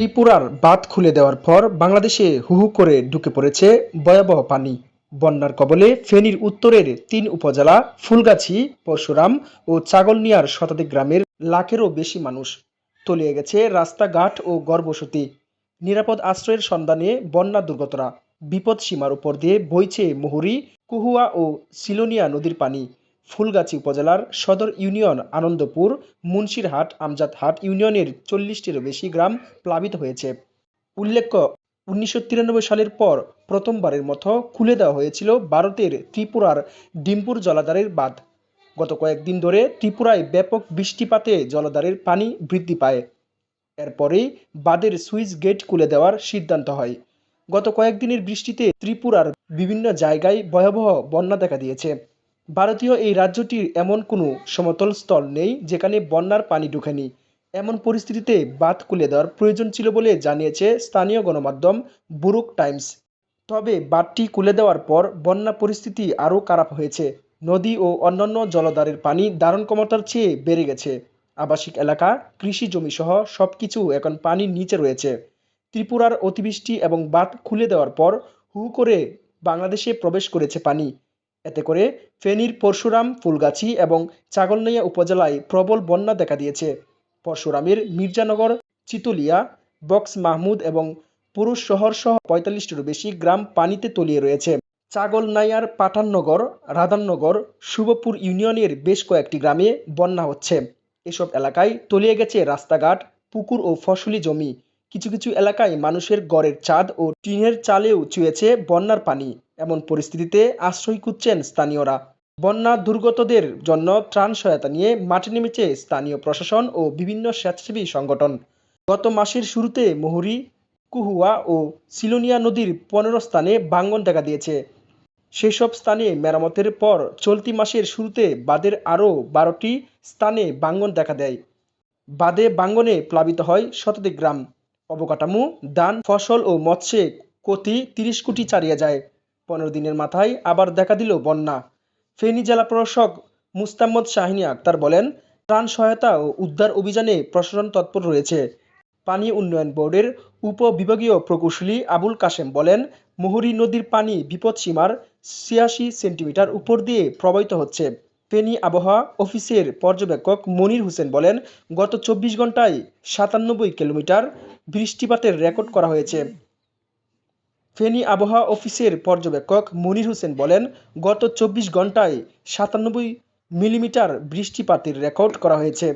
ত্রিপুরার বাঁধ খুলে দেওয়ার পর বাংলাদেশে হু হু করে ঢুকে পড়েছে ভয়াবহ পানি। বন্যার কবলে ফেনীর উত্তরের তিন উপজেলা ফুলগাছি, পরশুরাম ও ছাগলনিয়ার শতাধিক গ্রামের লাখেরও বেশি মানুষ তলিয়ে গেছে রাস্তাঘাট ও গর্ভসতী নিরাপদ আশ্রয়ের সন্ধানে বন্যা দুর্গতরা বিপদ সীমার উপর দিয়ে বইছে মুহুরী, কুহুয়া ও সিলোনিয়া নদীর পানি। ফুলগাছি উপজেলার সদর ইউনিয়ন আনন্দপুর, মুন্সিরহাট, আমজাদহাট ইউনিয়নের চল্লিশটিরও বেশি গ্রাম প্লাবিত হয়েছে। উল্লেখ্য, উনিশশো তিরানব্বই সালের পর প্রথমবারের মতো খুলে দেওয়া হয়েছিল ভারতের ত্রিপুরার ডিম্পুর জলাধারের বাঁধ। গত কয়েকদিন ধরে ত্রিপুরায় ব্যাপক বৃষ্টিপাতে জলাধারের পানি বৃদ্ধি পায়। এরপরেই বাঁধের সুইচ গেট খুলে দেওয়ার সিদ্ধান্ত হয়। গত কয়েকদিনের বৃষ্টিতে ত্রিপুরার বিভিন্ন জায়গায় ভয়াবহ বন্যা দেখা দিয়েছে। ভারতীয় এই রাজ্যটির এমন কোনো সমতল স্থল নেই যেখানে বন্যার পানি ঢুকেনি। এমন পরিস্থিতিতে বাঁধ খুলে দেওয়ার প্রয়োজন ছিল বলে জানিয়েছে স্থানীয় গণমাধ্যম বুরুক টাইমস। তবে বাঁধটি খুলে দেওয়ার পর বন্যা পরিস্থিতি আরও খারাপ হয়েছে। নদী ও অন্যান্য জলধারের পানি ধারণ ক্ষমতার চেয়ে বেড়ে গেছে। আবাসিক এলাকা, কৃষি জমি সহ সব কিছু এখন পানির নিচে রয়েছে। ত্রিপুরার অতিবৃষ্টি এবং বাঁধ খুলে দেওয়ার পর হু করে বাংলাদেশে প্রবেশ করেছে পানি। এতে করে ফেনীর পরশুরাম, ফুলগাছি এবং ছাগলনাইয়া উপজেলায় প্রবল বন্যা দেখা দিয়েছে। পরশুরামের মির্জানগর, চিতুলিয়া, বক্স মাহমুদ এবং পুরুষ শহর সহ পঁয়তাল্লিশটিরও বেশি গ্রাম পানিতে তলিয়ে রয়েছে। ছাগলনাইয়ার পাঠাননগর রাধাননগর শুভপুর ইউনিয়নের বেশ কয়েকটি গ্রামে বন্যা হচ্ছে। এসব এলাকায় তলিয়ে গেছে রাস্তাঘাট, পুকুর ও ফসলি জমি। কিছু কিছু এলাকায় মানুষের গড়ের ছাদ ও টিনের চালেও চুয়েছে বন্যার পানি। এমন পরিস্থিতিতে আশ্রয় খুঁজছেন স্থানীয়রা। বন্যা দুর্গতদের জন্য ত্রাণ সহায়তা নিয়ে মাঠে নেমেছে স্থানীয় প্রশাসন ও বিভিন্ন স্বেচ্ছাসেবী সংগঠন। গত মাসের শুরুতে মুহুরী, কুহুয়া ও সিলোনিয়া নদীর পনেরো স্থানে ভাঙ্গন দেখা দিয়েছে। সেসব স্থানে মেরামতের পর চলতি মাসের শুরুতে বাঁধের আরও বারোটি স্থানে ভাঙ্গন দেখা দেয়। বাদে বাঙ্গনে প্লাবিত হয় শতাধিক গ্রাম। অবকাঠামো দান ফসল ও মৎস্যে ক্ষতি তিরিশ কোটি ছাড়িয়ে যায়। পনেরো দিনের মাথায় আবার দেখা দিল বন্যা। ফেনী জেলা প্রশাসক মুস্তাম্মদ শাহিনী আক্তার বলেন, ত্রাণ সহায়তা ও উদ্ধার অভিযানে প্রশাসন তৎপর রয়েছে। পানি উন্নয়ন বোর্ডের উপবিভাগীয় প্রকৌশলী আবুল কাশেম বলেন, মুহুরী নদীর পানি বিপদসীমার ছিয়াশি সেন্টিমিটার উপর দিয়ে প্রবাহিত হচ্ছে। ফেনী আবহাওয়া অফিসের পর্যবেক্ষক মনির হোসেন বলেন, গত চব্বিশ ঘন্টায় সাতানব্বই কিলোমিটার বৃষ্টিপাতের রেকর্ড করা হয়েছে। ফেনী আবহাওয়া অফিসের পর্যবেক্ষক মনির হোসেন বলেন, গত চব্বিশ ঘন্টায় সাতানব্বই মিলিমিটার বৃষ্টিপাতের রেকর্ড করা হয়েছে।